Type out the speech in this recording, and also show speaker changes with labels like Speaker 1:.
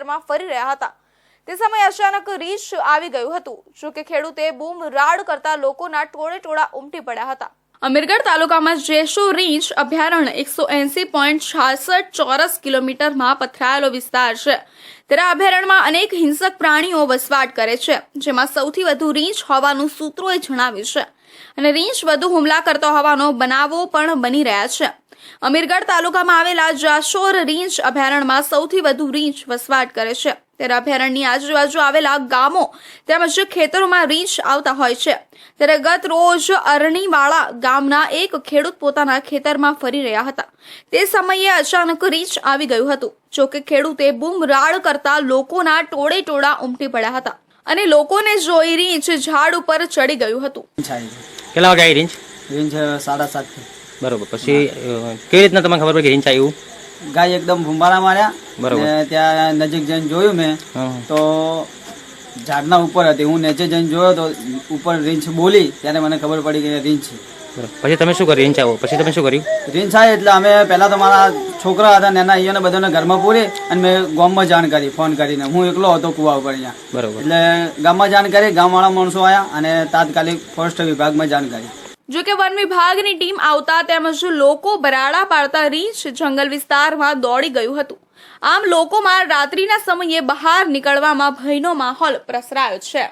Speaker 1: ખેતરમાં ફરી રહ્યા હતા. તે સમયે અચાનક રીંછ આવી ગયું હતું. જો કે ખેડૂતે બૂમ રાડ કરતા લોકોના ટોળે ટોળા ઉમટી પડ્યા હતા. અમીરગઢ તાલુકામાં જેશુ રીંછ અભયારણ્ય એકસો એસી પોઈન્ટ છાસઠ ચોરસ કિલોમીટરમાં પથરાયેલો વિસ્તાર છે. આ અભયારણ્યમાં અનેક હિંસક પ્રાણીઓ વસવાટ કરે છે, જેમાં સૌથી વધુ રીંછ હોવાનું સૂત્રોએ જણાવ્યું છે. અને રીંછ વધુ હુમલા કરતો હોવાનો બનાવો પણ બની રહ્યા છે. અમીરગઢ તાલુકામાં આવેલા જાશોર રીંછ અભયારણ્યમાં સૌથી વધુ રીંછ વસવાટ કરે છે. ત્યારે અભયારણ્યની આજુબાજુ આવેલા ગામો તેમજ ખેતરોમાં રીંછ આવતા હોય છે. ત્યારે ગત રોજ અરણીવાળા ગામના એક ખેડૂત પોતાના ખેતરમાં ફરી રહ્યા હતા. તે સમયે અચાનક રીંછ આવી ગયું હતું. જોકે ખેડૂતે બૂમરાળ કરતા લોકોના ટોળે ટોળા ઉમટી પડ્યા હતા અને લોકોને જોઈ રીંછ ઝાડ ઉપર ચડી ગયું હતું.
Speaker 2: કેટલા વાગે આવી રીંછ?
Speaker 3: રેન્જ સાડા સાતથી.
Speaker 2: બરોબર. પછી કેવી રીતના તમને ખબર પડી કે રેન્જ આવ્યું
Speaker 3: ગાય એકદમ ભૂંબારા માર્યા.
Speaker 2: બરોબર.
Speaker 3: ત્યાં નજીક જઈને જોયું મેં. તો ઝાડના ઉપર હતી. હું નીચે જઈને જોયો તો ઉપર રીંછ બોલી ત્યારે મને ખબર પડી કે રીંછ છે.
Speaker 2: પછી તમે શું કર્યું? રીંછ આવો. પછી તમે શું કર્યું?
Speaker 3: રીંછ આવે એટલે અમે પહેલાં તો મારા છોકરા હતા ને એના અહીંયાને બધાને ઘરમાં પૂરી અને મેં ગામમાં જાણ કરી ફોન કરીને. હું એકલો હતો કુવા ઉપર અહીંયા.
Speaker 2: બરોબર.
Speaker 3: એટલે ગામમાં જાણ કરી ગામવાળા માણસો આવ્યા અને તાત્કાલિક ફોરેસ્ટ વિભાગમાં જાણ કરી.
Speaker 1: જો કે વન વિભાગની ટીમ આવતા તેમજ લોકો બરાડા પાડતા રીંછ જંગલ વિસ્તારમાં દોડી ગયું હતું. આમ લોકોમાં રાત્રિના સમયે બહાર નીકળવામાં ભયનો માહોલ પ્રસરાયો છે.